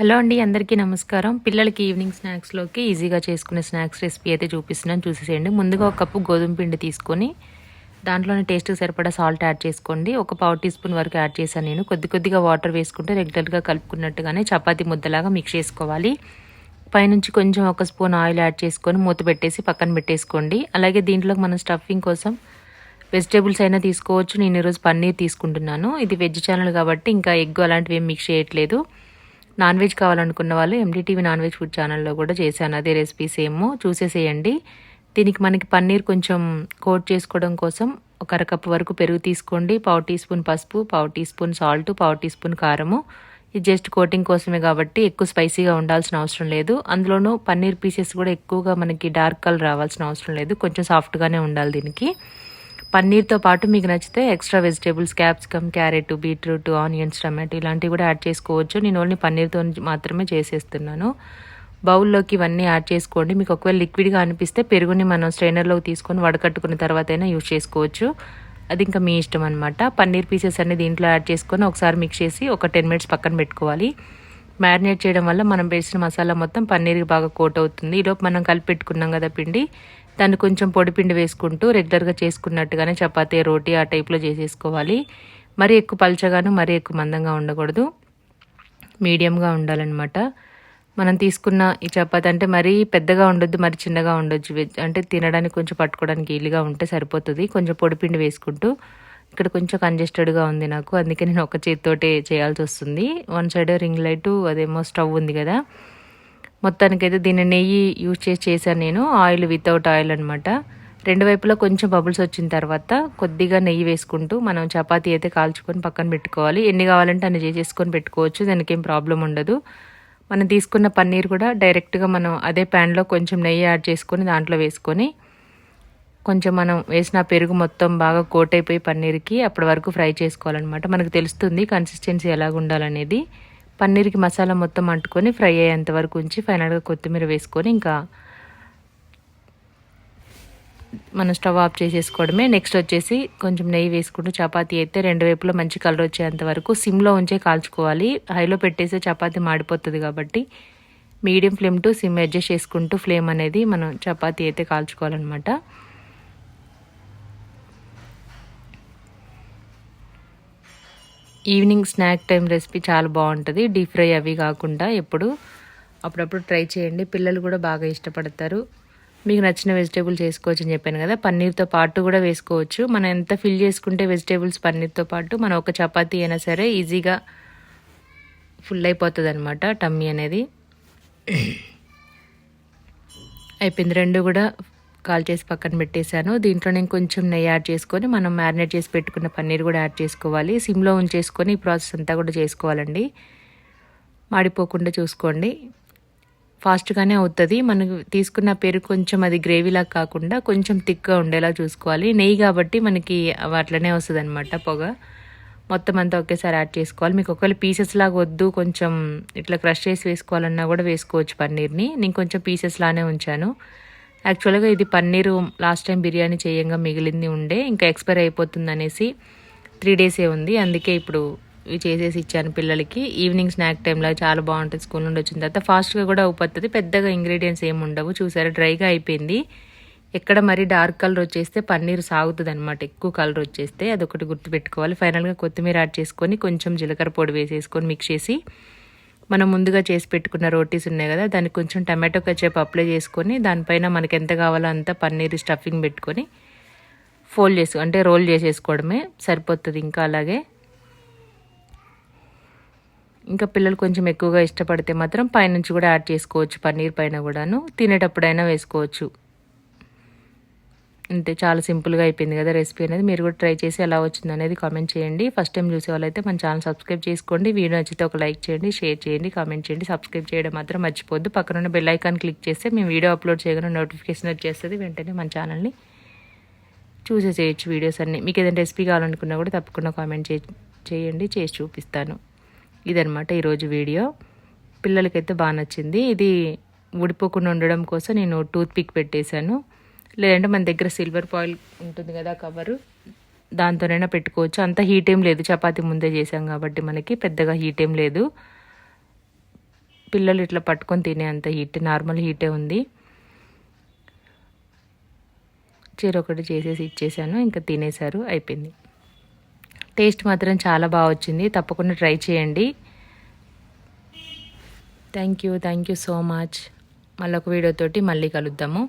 Hello అండి అందరికీ నమస్కారం. పిల్లలకి ఈవినింగ్ స్నాక్స్లోకి ఈజీగా చేసుకునే స్నాక్స్ రెసిపీ అయితే చూపిస్తున్నాను. చూసేసేయండి. ముందుగా ఒక కప్పు గోధుమ పిండి తీసుకొని దాంట్లోనే టేస్ట్కి సరిపడా సాల్ట్ యాడ్ చేసుకోండి. ఒక పావు టీ స్పూన్ వరకు యాడ్ చేశాను నేను. కొద్ది కొద్దిగా వాటర్ వేసుకుంటే రెగ్యులర్గా కలుపుకున్నట్టుగానే చపాతి ముద్దలాగా మిక్స్ చేసుకోవాలి. పైనుంచి కొంచెం ఒక స్పూన్ ఆయిల్ యాడ్ చేసుకొని మూత పెట్టేసి పక్కన పెట్టేసుకోండి. అలాగే దీంట్లో మనం స్టఫింగ్ కోసం వెజిటేబుల్స్ అయినా తీసుకోవచ్చు. నేను ఈరోజు పన్నీర్ తీసుకుంటున్నాను. ఇది వెజ్ ఛానల్ కాబట్టి ఇంకా ఎగ్ అలాంటివి ఏం మిక్స్ చేయట్లేదు. నాన్ వెజ్ కావాలనుకున్న వాళ్ళు ఎండిటీవీ నాన్ వెజ్ ఫుడ్ ఛానల్లో కూడా చేశాను. అదే రెసిపీ సేమ్. చూసేసేయండి. దీనికి మనకి పన్నీర్ కొంచెం కోట్ చేసుకోవడం కోసం ఒక అరకప్పు వరకు పెరుగు తీసుకోండి. పావు టీ స్పూన్ పసుపు పావు టీ స్పూన్ సాల్ట్ పావు టీ స్పూన్ కారము. ఇది జస్ట్ కోటింగ్ కోసమే కాబట్టి ఎక్కువ స్పైసీగా ఉండాల్సిన అవసరం లేదు. అందులోనూ పన్నీర్ పీసెస్ కూడా ఎక్కువగా మనకి డార్క్ కలర్ రావాల్సిన అవసరం లేదు. కొంచెం సాఫ్ట్గానే ఉండాలి దీనికి. పన్నీర్తో పాటు మీకు నచ్చితే extra vegetables capsicum carrot beetroot onions tomato ఇలాంటివి కూడా యాడ్ చేసుకోవచ్చు. నేను ఓన్లీ పన్నీర్తో మాత్రమే చేసేస్తున్నాను. బౌల్లోకి ఇవన్నీ యాడ్ చేసుకోండి. మీకు ఒకవేళ లిక్విడ్గా అనిపిస్తే పెరుగుని మనం స్ట్రైనర్లోకి తీసుకొని వడకట్టుకున్న తర్వాత అయినా యూజ్ చేసుకోవచ్చు. అది ఇంకా మీ ఇష్టం అనమాట పన్నీర్ పీసెస్ అన్ని దీంట్లో యాడ్ చేసుకొని ఒకసారి మిక్స్ చేసి ఒక టెన్ మినిట్స్ పక్కన పెట్టుకోవాలి. మ్యారినేట్ చేయడం వల్ల మనం వేసిన మసాలా మొత్తం పన్నీర్కి బాగా కోట్ అవుతుంది. ఈలోపు మనం కలిపి పెట్టుకున్నాం కదా పిండి. దాన్ని కొంచెం పొడిపిండి వేసుకుంటూ రెగ్యులర్గా చేసుకున్నట్టుగానే చపాతీ రోటీ ఆ టైప్లో చేసేసుకోవాలి. మరీ ఎక్కువ పల్చగాను మరీ ఎక్కువ మందంగా ఉండకూడదు. మీడియంగా ఉండాలన్నమాట. మనం తీసుకున్న ఈ చపాతి అంటే మరీ పెద్దగా ఉండొద్దు మరి చిన్నగా ఉండొచ్చు. అంటే తినడానికి కొంచెం పట్టుకోవడానికి వీలుగా ఉంటే సరిపోతుంది. కొంచెం పొడిపిండి వేసుకుంటూ ఇక్కడ కొంచెం కంజెస్టెడ్గా ఉంది నాకు. అందుకే నేను ఒక చేతితోటే చేయాల్సి వస్తుంది. వన్ సైడ్ రింగ్ లైట్ అదేమో స్టవ్ ఉంది కదా. మొత్తానికైతే దీన్ని నెయ్యి యూజ్ చేసి చేశాను నేను ఆయిల్ వితౌట్ ఆయిల్ అనమాట రెండు వైపులా కొంచెం బబుల్స్ వచ్చిన తర్వాత కొద్దిగా నెయ్యి వేసుకుంటూ మనం చపాతీ అయితే కాల్చుకొని పక్కన పెట్టుకోవాలి. ఎన్ని కావాలంటే అన్ని చేసేసుకొని పెట్టుకోవచ్చు దానికి ఏం ప్రాబ్లం ఉండదు. మనం తీసుకున్న పన్నీర్ కూడా డైరెక్ట్గా మనం అదే ప్యాన్లో కొంచెం నెయ్యి యాడ్ చేసుకొని దాంట్లో వేసుకొని కొంచెం మనం వేసిన పెరుగు మొత్తం బాగా కోట్ అయిపోయి పన్నీర్కి అప్పటి వరకు ఫ్రై చేసుకోవాలన్నమాట. మనకు తెలుస్తుంది కన్సిస్టెన్సీ ఎలాగ ఉండాలనేది పన్నీర్కి మసాలా మొత్తం అంటుకొని ఫ్రై అయ్యేంత వరకు ఉంచి ఫైనల్గా కొత్తిమీర వేసుకొని ఇంకా మనం స్టవ్ ఆఫ్ చేసేసుకోవడమే. నెక్స్ట్ వచ్చేసి కొంచెం నెయ్యి వేసుకుంటూ చపాతీ అయితే రెండు వైపులో మంచి కలర్ వచ్చేంత వరకు సిమ్లో ఉంచే కాల్చుకోవాలి. హైలో పెట్టేస్తే చపాతీ మాడిపోతుంది కాబట్టి medium flame to sim adjust చేసుకుంటూ ఫ్లేమ్ అనేది మనం చపాతీ అయితే కాల్చుకోవాలన్నమాట. ఈవినింగ్ స్నాక్ టైం రెసిపీ చాలా బాగుంటుంది. డీప్ ఫ్రై అవి కాకుండా ఎప్పుడు అప్పుడప్పుడు ట్రై చేయండి. పిల్లలు కూడా బాగా ఇష్టపడతారు. మీకు నచ్చిన వెజిటేబుల్ చేసుకోవచ్చు అని చెప్పాను కదా. పన్నీర్తో పాటు కూడా వేసుకోవచ్చు. మనం ఎంత ఫిల్ చేసుకుంటే వెజిటేబుల్స్ పన్నీర్తో పాటు మనం ఒక చపాతీ అయినా సరే ఈజీగా ఫుల్ అయిపోతుంది అనమాట టమ్మీ అనేది. అయిపోయింది. రెండు కూడా కాల్ చేసి పక్కన పెట్టేశాను. దీంట్లో నేను కొంచెం నెయ్యి యాడ్ చేసుకొని మనం మ్యారినేట్ చేసి పెట్టుకున్న పన్నీర్ కూడా యాడ్ చేసుకోవాలి. సిమ్లో ఉంచేసుకొని ఈ ప్రాసెస్ అంతా కూడా చేసుకోవాలండి. మాడిపోకుండా చూసుకోండి. ఫాస్ట్గానే అవుతుంది. మనకు తీసుకున్న పెరుగు కొంచెం అది గ్రేవీలాగా కాకుండా కొంచెం థిక్గా ఉండేలా చూసుకోవాలి. నెయ్యి కాబట్టి మనకి అట్లనే వస్తుంది అనమాట పొగ. మొత్తం అంతా ఒకేసారి యాడ్ చేసుకోవాలి. మీకు ఒకవేళ పీసెస్ లాగా వద్దు కొంచెం ఇట్లా క్రష్ చేసి వేసుకోవాలన్నా కూడా వేసుకోవచ్చు పన్నీర్ని. నేను కొంచెం పీసెస్ లానే ఉంచాను. యాక్చువల్గా ఇది పన్నీరు లాస్ట్ టైం బిర్యానీ చేయంగా మిగిలింది ఉండే ఇంకా ఎక్స్పైర్ అయిపోతుంది అనేసి త్రీ డేసే ఉంది. అందుకే ఇప్పుడు ఇవి చేసేసి ఇచ్చాను పిల్లలకి. ఈవినింగ్ స్నాక్ టైంలో చాలా బాగుంటుంది స్కూల్ నుండి వచ్చిన తర్వాత. ఫాస్ట్గా కూడా అవుపడుతుంది. పెద్దగా ఇంగ్రీడియంట్స్ ఏమి ఉండవు. చూసారా డ్రైగా అయిపోయింది. ఎక్కడ మరి డార్క్ కలర్ వచ్చేస్తే పన్నీర్ సాగుతుంది అనమాట ఎక్కువ కలర్ వచ్చేస్తే అదొకటి గుర్తుపెట్టుకోవాలి. ఫైనల్గా కొత్తిమీర యాడ్ చేసుకొని కొంచెం జీలకర్ర పొడి వేసేసుకొని మిక్స్ చేసి మనం ముందుగా చేసి పెట్టుకున్న రోటీస్ ఉన్నాయి కదా దానికి కొంచెం టమాటో కచ్చేపు అప్లై చేసుకొని దానిపైన మనకి ఎంత కావాలో అంత పన్నీర్ స్టఫింగ్ పెట్టుకొని ఫోల్డ్ చేసు అంటే రోల్ చేసేసుకోవడమే సరిపోతుంది ఇంకా అలాగే. ఇంకా పిల్లలు కొంచెం ఎక్కువగా ఇష్టపడితే మాత్రం పైనుంచి కూడా యాడ్ చేసుకోవచ్చు పన్నీర్ పైన కూడాను. తినేటప్పుడైనా వేసుకోవచ్చు. అంతే చాలా సింపుల్గా అయిపోయింది కదా రెసిపీ అనేది. మీరు కూడా ట్రై చేసి ఎలా వచ్చింది అనేది కామెంట్ చేయండి. ఫస్ట్ టైం చూసే వాళ్ళైతే మన ఛానల్ సబ్స్క్రైబ్ చేసుకోండి. వీడియో నచ్చితే ఒక లైక్ చేయండి షేర్ చేయండి కామెంట్ చేయండి. సబ్స్క్రైబ్ చేయడం మాత్రం మర్చిపోద్దు పక్కన ఉన్న బెల్ ఐకాన్ క్లిక్ చేస్తే మేము వీడియో అప్లోడ్ చేయగానే నోటిఫికేషన్ వచ్చేస్తుంది. వెంటనే మన ఛానల్ని చూసేసేయచ్చు వీడియోస్ అన్నీ. మీకు ఏదైనా రెసిపీ కావాలనుకున్నా కూడా తప్పకుండా కామెంట్ చేయండి. చేసి చూపిస్తాను. ఇదనమాట ఈరోజు వీడియో. పిల్లలకైతే బాగా నచ్చింది. ఇది ఊడిపోకుండా ఉండడం కోసం నేను టూత్ పిక్ పెట్టేశాను. లేదంటే మన దగ్గర సిల్వర్ ఫాయిల్ ఉంటుంది కదా కవరు దాంతోనైనా పెట్టుకోవచ్చు. అంత హీట్ ఏం లేదు. చపాతి ముందే చేసాం కాబట్టి మనకి పెద్దగా హీట్ ఏం లేదు. పిల్లలు ఇట్లా పట్టుకొని తినే అంత హీట్ నార్మల్ హీటే ఉంది. ఒకటి చేసేసి ఇచ్చేసాను. ఇంకా తినేశారు. అయిపోయింది. టేస్ట్ మాత్రం చాలా బాగా వచ్చింది. తప్పకుండా ట్రై చేయండి. Thank you thank you so much మళ్ళీ ఒక వీడియోతోటి మళ్ళీ కలుద్దాము.